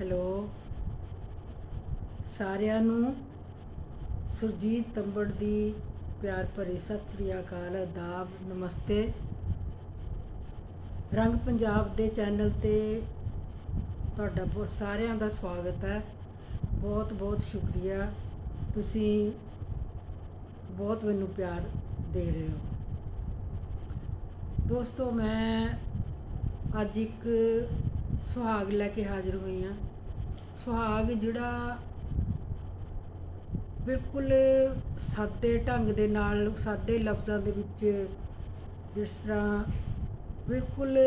Hello. ਸਾਰਿਆਂ ਨੂੰ ਸੁਰਜੀਤ ਤੰਬੜ ਦੀ ਪਿਆਰ ਭਰੀ ਸਤਿ ਸ੍ਰੀ ਅਕਾਲ ਆਦਾਬ ਨਮਸਤੇ। ਰੰਗ ਪੰਜਾਬ ਦੇ ਚੈਨਲ ਤੇ ਤੁਹਾਡਾ ਬਹੁਤ, ਸਾਰਿਆਂ ਦਾ ਸਵਾਗਤ ਹੈ। ਬਹੁਤ ਬਹੁਤ ਸ਼ੁਕਰੀਆ। ਤੁਸੀਂ ਬਹੁਤ ਮੈਨੂੰ ਪਿਆਰ ਦੇ ਰਹੇ ਹੋ। ਦੋਸਤੋ, ਮੈਂ ਅੱਜ ਇੱਕ ਸੁਹਾਗ ਲੈ ਕੇ ਹਾਜ਼ਰ ਹੋਈ ਹਾਂ। ਸੁਹਾਗ ਜਿਹੜਾ ਬਿਲਕੁਲ ਸਾਦੇ ਢੰਗ ਦੇ ਨਾਲ, ਸਾਦੇ ਲਫ਼ਜ਼ਾਂ ਦੇ ਵਿੱਚ ਜਿਸ ਤਰ੍ਹਾਂ ਬਿਲਕੁਲ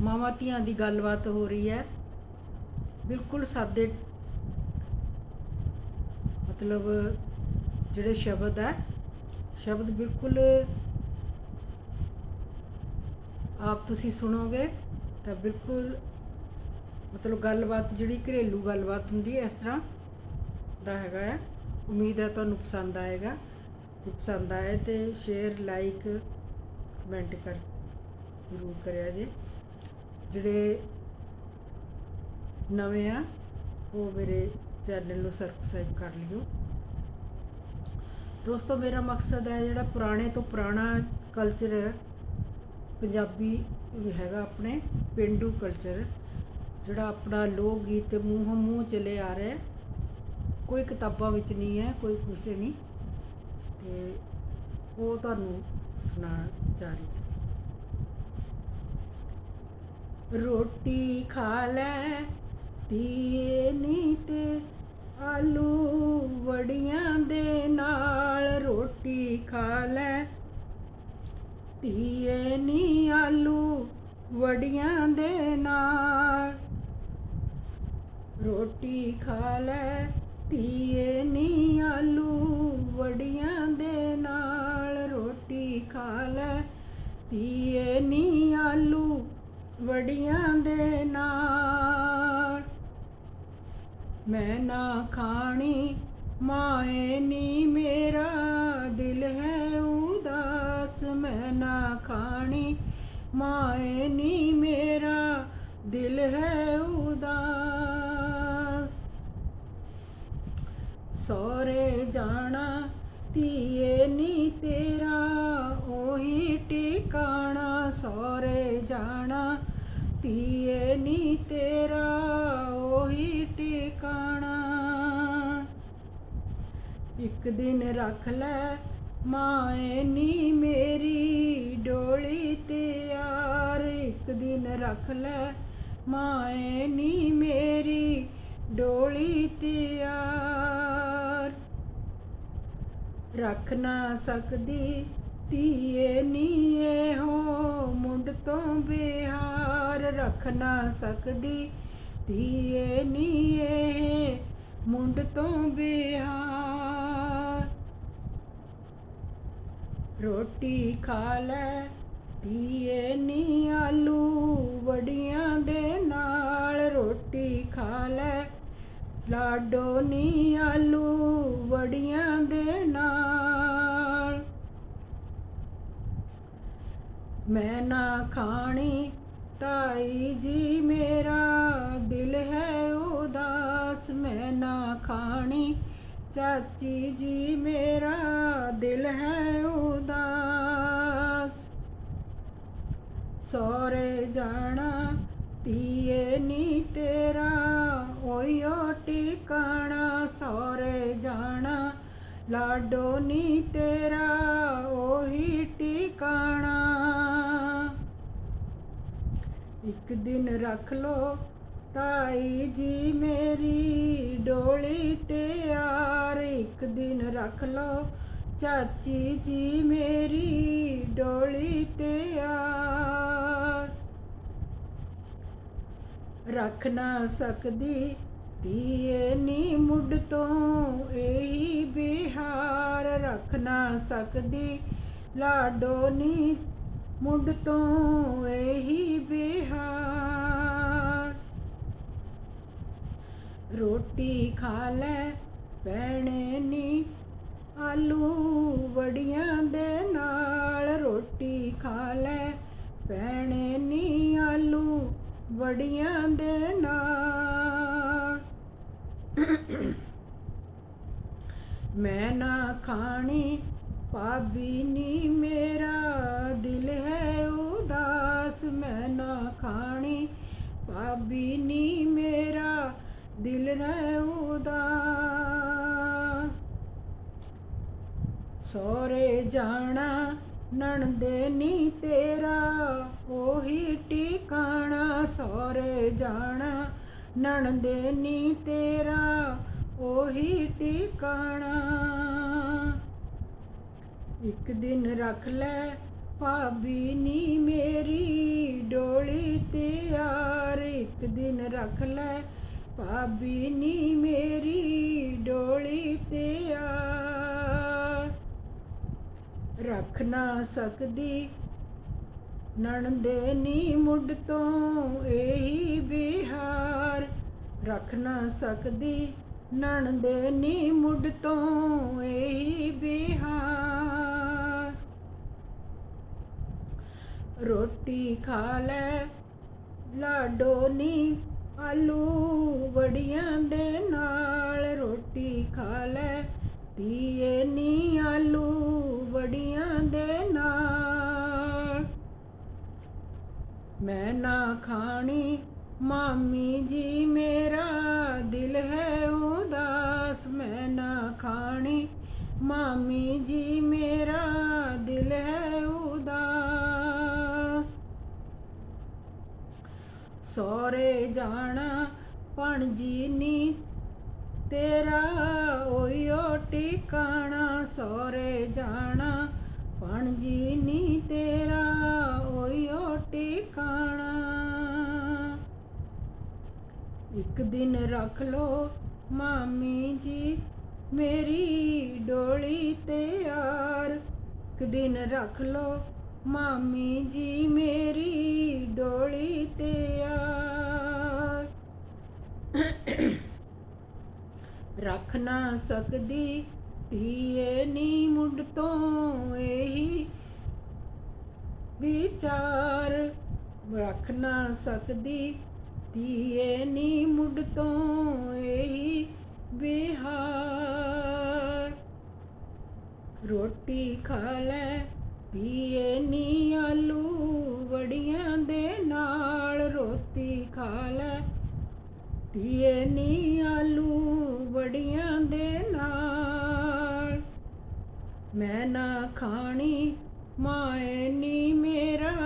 ਮਾਵਾਂ ਧੀਆਂ ਦੀ ਗੱਲਬਾਤ ਹੋ ਰਹੀ ਹੈ। ਬਿਲਕੁਲ ਸਾਦੇ ਮਤਲਬ ਜਿਹੜੇ ਸ਼ਬਦ ਹੈ, ਸ਼ਬਦ ਬਿਲਕੁਲ ਆਪ ਤੁਸੀਂ ਸੁਣੋਗੇ ਤਾਂ ਬਿਲਕੁਲ ਮਤਲਬ ਗੱਲਬਾਤ ਜਿਹੜੀ ਘਰੇਲੂ ਗੱਲਬਾਤ ਹੁੰਦੀ ਹੈ ਇਸ ਤਰ੍ਹਾਂ ਦਾ ਹੈਗਾ ਹੈ ਉਮੀਦ ਹੈ ਤੁਹਾਨੂੰ ਪਸੰਦ ਆਏਗਾ। ਜੇ ਪਸੰਦ ਆਏ ਤੇ ਸ਼ੇਅਰ ਲਾਈਕ ਕਮੈਂਟ ਕਰ, ਜ਼ਰੂਰ ਕਰਿਆ ਜੇ। ਜਿਹੜੇ ਨਵੇਂ ਆ, ਉਹ ਮੇਰੇ ਚੈਨਲ ਨੂੰ ਸਬਸਕ੍ਰਾਈਬ ਕਰ ਲਿਓ। ਦੋਸਤੋ, ਮੇਰਾ ਮਕਸਦ ਹੈ ਜਿਹੜਾ ਪੁਰਾਣੇ ਤੋਂ ਪੁਰਾਣਾ ਕਲਚਰ ਪੰਜਾਬੀ ਹੈਗਾ ਆਪਣੇ ਪੇਂਡੂ ਕਲਚਰ ਜਿਹੜਾ ਆਪਣਾ ਲੋਕ ਗੀਤ ਮੂੰਹ ਮੂੰਹ ਚਲੇ ਆ ਰਿਹਾ, ਕੋਈ ਕਿਤਾਬਾਂ ਵਿੱਚ ਨਹੀਂ ਹੈ, ਕੋਈ ਕੁਛ ਨਹੀਂ ਤੇ ਉਹ ਤੁਹਾਨੂੰ ਸੁਣਾਉਣਾ ਜਾ ਰਹੀ ਹਾਂ। ਰੋਟੀ ਖਾ ਲੈ ਧੀਏ ਨੀ ਤੇ ਆਲੂ ਧੀਏ ਨੀ ਆਲੂ ਵੜੀਆਂ ਦੇ ਨਾਲ। ਰੋਟੀ ਖਾ ਲੈ ਧੀਏ ਨੀ ਆਲੂ ਵੜੀਆਂ ਦੇ ਨਾਲ। ਰੋਟੀ ਖਾ ਲੈ ਧੀਏ ਨੀ ਆਲੂ ਵੜੀਆਂ ਦੇ ਨਾਲ। ਮੈਂ ਨਾ ਖਾਣੀ, ਮਾਏ ਨੀ ਮੇਰਾ ਮਾਏ ਨੀ ਮੇਰਾ ਦਿਲ ਹੈ ਉਦਾਸ ਸੋਰੇ ਜਾਣਾ ਧੀਏ ਨੀ ਤੇਰਾ ਉਹੀ ਟਿਕਾਣਾ ਸੋਰੇ ਜਾਣਾ ਧੀਏ ਨੀ ਤੇਰਾ ਉਹੀ ਟਿਕਾਣਾ ਇੱਕ ਦਿਨ ਰੱਖ ਲੈ ਮਾਏ ਨੀ ਮੇਰੀ ਡੋਲੀ ਤਿਆਰ ਇੱਕ ਦਿਨ ਰੱਖ ਲੈ ਮਾਏ ਨੀ ਮੇਰੀ ਡੋਲੀ ਤਿਆਰ। ਰੱਖ ਨਾ ਸਕਦੀ ਧੀਏ ਨੀ ਹੋ ਮੁੰਡ ਤੋਂ ਬਿਹਾਰ। ਰੱਖ ਨਾ ਸਕਦੀ ਧੀਏ ਨੀਏ ਇਹ ਮੁੰਡ ਤੋਂ ਬਿਹਾਰ। ਰੋਟੀ ਖਾ ਲੈ ਧੀਏ ਨੀ ਆਲੂ, ਵੜੀਆਂ ਦੇ ਨਾਲ ਰੋਟੀ ਖਾ ਲੈ। ਲਾਡੋ ਨੀ ਆਲੂ, ਵੜੀਆਂ ਦੇ ਨਾਲ। ਮੈਂ ਨਾ ਖਾਣੀ ਤਾਈ ਜੀ ਮੇਰਾ, ਦਿਲ ਹੈ ਉਦਾਸ। ਮੈਂ ਨਾ ਖਾਣੀ ਚਾਚੀ ਜੀ ਮੇਰਾ, ਦਿਲ ਹੈ ਉਦਾਸ। ਸੋਰੇ ਜਾਣਾ, ਧੀਏ ਨੀ ਤੇਰਾ ਓਯੋ ਟਿਕਾਣਾ ਸੋਰੇ ਜਾਣਾ, ਲਾਡੋ ਨੀ ਤੇਰਾ ਉਹੀ ਟਿਕਾਣਾ। ਇੱਕ ਦਿਨ ਰੱਖ ਲੋ ਤਾਈ ਜੀ ਮੇਰੀ, ਡੋਲੀ ਤੇ ਤਿਆਰ ਇੱਕ ਦਿਨ ਰੱਖ ਲੋ ਚਾਚੀ ਜੀ ਮੇਰੀ ਡੋਲੀ ਤੇ ਆ ਰੱਖ ਨਾ ਸਕਦੀ ਧੀਏ ਨੀ ਮੁੱਢ ਤੋਂ ਇਹੀ ਬਿਹਾਰ। ਰੱਖ ਨਾ ਸਕਦੀ ਲਾਡੋ ਨੀ ਮੁੱਢ ਤੋਂ ਇਹੀ ਬਿਹਾਰ। ਰੋਟੀ ਖਾ ਲੈ ਭੈਣੇ ਨੀ ਆਲੂ ਵੜੀਆਂ ਦੇ ਨਾਲ ਰੋਟੀ ਖਾ ਲੈ। ਭੈਣੇ ਨੀ ਆਲੂ ਵੜੀਆਂ ਦੇ ਨਾਲ। ਮੈਂ ਨਾ ਖਾਣੀ, ਭਾਬੀ ਨੀ ਮੇਰਾ ਦਿਲ ਹੈ ਉਦਾਸ। ਮੈਂ ਨਾ ਖਾਣੀ, ਭਾਬੀ ਨੀ ਮੇਰਾ ਦਿਲ ਹੈ ਉਦਾਸ। ਸੋਰੇ ਜਾਣਾ, ਨਣਦੇ ਨੀ ਤੇਰਾ, ਉਹੀ ਟਿਕਾਣਾ ਸੋਰੇ ਜਾਣਾ, ਨਣਦੇ ਨੀ ਤੇਰਾ, ਉਹੀ ਟਿਕਾਣਾ। ਇੱਕ ਦਿਨ ਰੱਖ ਲੈ ਭਾਬੀ ਨੀ ਮੇਰੀ, ਡੋਲੀ ਤੇ ਯਾਰ। ਇੱਕ ਦਿਨ ਰੱਖ ਲੈ ਭਾਬੀ ਨੀ ਮੇਰੀ, ਡੋਲੀ ਤੇ ਯਾਰ। ਰੱਖ ਨਾ ਸਕਦੀ। ਨਣਦੇ ਨੀ ਮੁੱਢ ਤੋਂ ਇਹੀ ਬਿਹਾਰ ਰੱਖ ਨਾ ਸਕਦੀ। ਨਣਦੇ ਨੀ ਮੁੱਢ ਤੋਂ ਇਹੀ ਬਿਹਾਰ ਰੋਟੀ ਖਾ ਲੈ, ਲਾਡੋ ਨੀ ਆਲੂ ਵੜੀਆਂ ਦੇ ਨਾਲ। ਰੋਟੀ ਖਾ ਲੈ, ਧੀਏ ਨੀ ਆਲੂ ਵੜੀਆਂ ਦੇ ਨਾਲ। ਮੈਂ ਨਾ ਖਾਣੀ, ਮਾਮੀ ਜੀ ਮੇਰਾ ਦਿਲ ਹੈ ਉਦਾਸ। ਮੈਂ ਨਾ ਖਾਣੀ, ਮਾਮੀ ਜੀ ਮੇਰਾ ਦਿਲ ਹੈ ਉਦਾਸ। ਸੋਰੇ ਜਾਣਾ ਪਣਜੀ ਨੀ ਤੇਰਾ ਓਯੋ ਟਿਕਾਣਾ ਸੋਰੇ ਜਾਣਾ। ਪਣਜੀ ਨੀ ਤੇਰਾ ਓਯੋ ਟਿਕਾਣਾ। ਇੱਕ ਦਿਨ ਰੱਖ ਲੋ ਮਾਮੀ ਜੀ, ਮੇਰੀ ਡੋਲੀ ਤੇ ਯਾਰ ਇੱਕ ਦਿਨ ਰੱਖ ਲੋ ਮਾਮੀ ਜੀ, ਮੇਰੀ ਡੋਲੀ ਤੇ ਰੱਖ ਨਾ ਸਕਦੀ। ਧੀਏ ਨੀ ਮੁੱਢ ਤੋਂ ਇਹੀ ਵਿਚਾਰ ਰੱਖ ਨਾ ਸਕਦੀ। ਧੀਏ ਨੀ ਮੁੱਢ ਤੋਂ ਇਹੀ ਬਿਹਾਰ ਰੋਟੀ ਖਾ ਲੈ, ਧੀਏ ਨੀ ਆਲੂ ਵੜੀਆਂ ਦੇ ਨਾਲ। ਰੋਟੀ ਖਾ ਲੈ, ਧੀਏ ਨੀ ਆਲੂ ਬੜੀਆਂ ਦੇ ਨਾਲ। ਮੈਂ ਨਾ ਖਾਣੀ ਮਾਏ ਨੀ ਮੇਰਾ।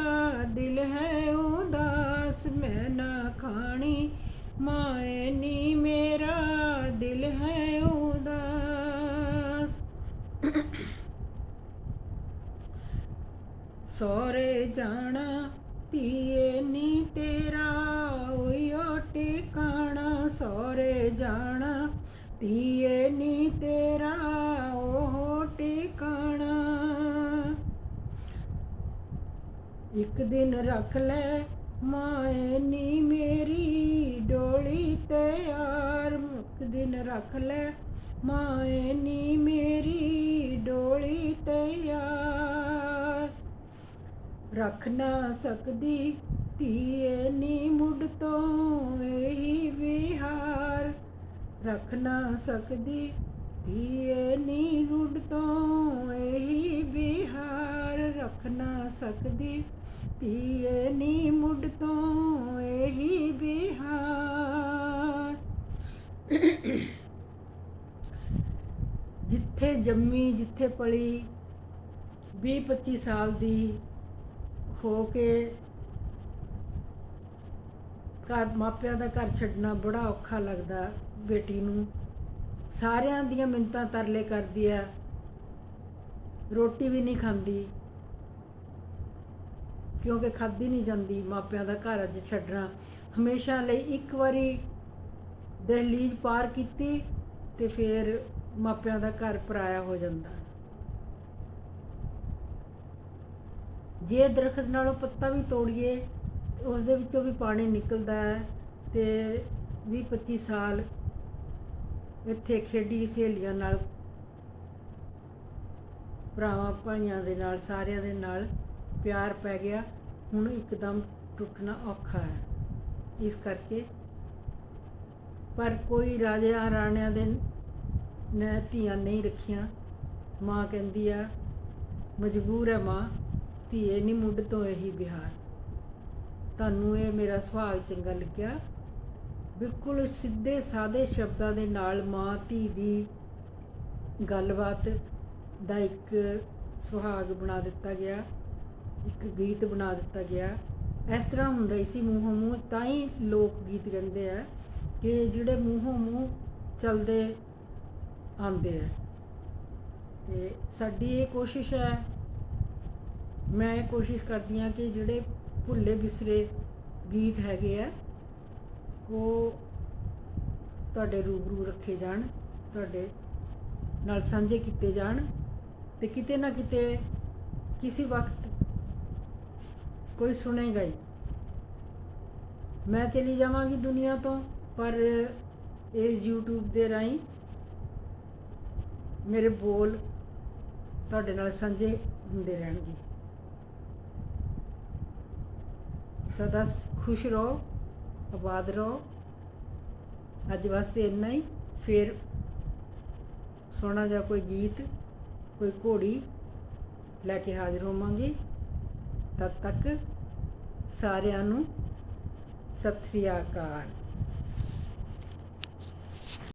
ਧੀਏ ਨੀ ਤੇਰਾ ਉਹ ਟਿਕਾਣਾ। ਇੱਕ ਦਿਨ ਰੱਖ ਲੈ ਮਾਏ ਨੀ ਮੇਰੀ ਡੋਲੀ ਤੇ ਯਾਰ। ਇੱਕ ਦਿਨ ਰੱਖ ਲੈ ਮਾਏ ਨੀ ਮੇਰੀ ਡੋਲੀ ਤੇ ਯਾਰ। ਰੱਖ ਨਾ ਸਕਦੀ ਧੀਏ ਨੀ ਮੁੱਢ ਤੋਂ ਇਹੀ ਵਿਹਾਰ। ਰੱਖ ਨਾ ਸਕਦੀ। ਧੀਏ ਨੀ ਮੁੱਢ ਤੋਂ ਇਹੀ ਬਿਹਾਰ ਰੱਖ ਨਾ ਸਕਦੀ। ਧੀਏ ਨੀ ਮੁੱਢ ਤੋਂ ਇਹੀ ਬਿਹਾਰ ਜਿੱਥੇ ਜੰਮੀ, ਜਿੱਥੇ ਪਲੀ 20 25 ਸਾਲ ਦੀ ਹੋ ਕੇ ਘਰ ਮਾਪਿਆਂ ਦਾ ਘਰ ਛੱਡਣਾ ਬੜਾ ਔਖਾ ਲੱਗਦਾ। ਬੇਟੀ ਨੂੰ। ਸਾਰਿਆਂ ਦੀਆਂ ਮਿੰਤਾਂ ਤਰਲੇ ਕਰਦੀ ਆ। ਰੋਟੀ ਵੀ ਨਹੀਂ ਖਾਂਦੀ। ਕਿਉਂਕਿ ਖਾਦੀ ਨਹੀਂ ਜਾਂਦੀ, ਮਾਪਿਆਂ ਦਾ ਘਰ ਅੱਜ ਛੱਡਣਾ। ਹਮੇਸ਼ਾ ਲਈ ਇੱਕ ਵਾਰੀ ਦਹਲੀਜ਼ ਪਾਰ ਕੀਤੀ ਤੇ ਫਿਰ ਮਾਪਿਆਂ ਦਾ ਘਰ ਪਰਾਇਆ ਹੋ ਜਾਂਦਾ। ਜੇ ਦਰਖਤ ਨਾਲੋਂ ਪੱਤਾ ਵੀ ਤੋੜੀਏ ਉਸ ਦੇ ਵਿੱਚੋਂ ਵੀ ਪਾਣੀ ਨਿਕਲਦਾ ਹੈ ਤੇ 20 25 ਸਾਲ ਇੱਥੇ ਖੇਡੀ ਸਹੇਲੀਆਂ ਨਾਲ, ਭਰਾਵਾਂ ਭਾਈਆਂ ਦੇ ਨਾਲ, ਸਾਰਿਆਂ ਦੇ ਨਾਲ ਪਿਆਰ ਪੈ ਗਿਆ। ਹੁਣ ਇੱਕਦਮ ਟੁੱਟਣਾ ਔਖਾ ਹੈ। ਇਸ ਕਰਕੇ ਪਰ ਕੋਈ ਰਾਜਿਆਂ ਰਾਣਿਆਂ ਦੇ ਨੇ, ਧੀਆਂ ਨਹੀਂ ਰੱਖੀਆਂ। ਮਾਂ ਕਹਿੰਦੀ ਆ, ਮਜਬੂਰ ਹੈ ਮਾਂ, ਧੀਏ ਨਹੀਂ ਮੁੱਢ ਤੋਂ ਇਹੀ ਵਿਹਾਰ। ਤੁਹਾਨੂੰ ਇਹ ਮੇਰਾ ਸੁਭਾਅ ਚੰਗਾ ਲੱਗਿਆ। ਬਿਲਕੁਲ ਸਿੱਧੇ ਸਾਦੇ ਸ਼ਬਦਾਂ ਦੇ ਨਾਲ ਮਾਂ ਧੀ ਦੀ ਗੱਲਬਾਤ ਦਾ ਇੱਕ ਸੁਹਾਗ ਬਣਾ ਦਿੱਤਾ ਗਿਆ, ਇੱਕ ਗੀਤ ਬਣਾ ਦਿੱਤਾ ਗਿਆ। ਇਸ ਤਰ੍ਹਾਂ ਹੁੰਦਾ ਹੀ ਸੀ ਮੂੰਹੋਂ ਮੂੰਹ, ਤਾਂ ਹੀ ਲੋਕ ਗੀਤ ਕਹਿੰਦੇ ਆ ਕਿ ਜਿਹੜੇ ਮੂੰਹੋਂ ਮੂੰਹ ਚੱਲਦੇ ਆਉਂਦੇ ਆ। ਤੇ ਸਾਡੀ ਇਹ ਕੋਸ਼ਿਸ਼ ਹੈ, ਮੈਂ ਇਹ ਕੋਸ਼ਿਸ਼ ਕਰਦੀ ਹਾਂ ਕਿ ਜਿਹੜੇ ਭੁੱਲੇ ਬਿਸਰੇ ਗੀਤ ਹੈਗੇ ਆ ਉਹ ਤੁਹਾਡੇ ਰੂਬਰੂ ਰੱਖੇ ਜਾਣ, ਤੁਹਾਡੇ ਨਾਲ ਸਾਂਝੇ ਕੀਤੇ ਜਾਣ ਤੇ ਕਿਤੇ ਨਾ ਕਿਤੇ ਕਿਸੇ ਵਕਤ ਕੋਈ ਸੁਣੇਗਾ ਹੀ। ਮੈਂ ਚਲੀ ਜਾਵਾਂਗੀ ਦੁਨੀਆ ਤੋਂ, ਪਰ ਇਸ YouTube ਦੇ ਰਾਹੀਂ ਮੇਰੇ ਬੋਲ ਤੁਹਾਡੇ ਨਾਲ ਸਾਂਝੇ ਹੁੰਦੇ ਰਹਿਣਗੇ। ਸਦਾ ਖੁਸ਼ ਰਹੋ। ਆਬਾਦ ਰਹੋ। ਅੱਜ ਵਾਸਤੇ ਇੰਨਾ ਹੀ। ਫਿਰ ਸੋਹਣਾ ਜਿਹਾ ਕੋਈ ਗੀਤ, ਕੋਈ ਘੋੜੀ ਲੈ ਕੇ ਹਾਜ਼ਰ ਹੋਵਾਂਗੀ। ਤਦ ਤੱਕ ਸਾਰਿਆਂ ਨੂੰ ਸਤਿ ਸ੍ਰੀ ਅਕਾਲ।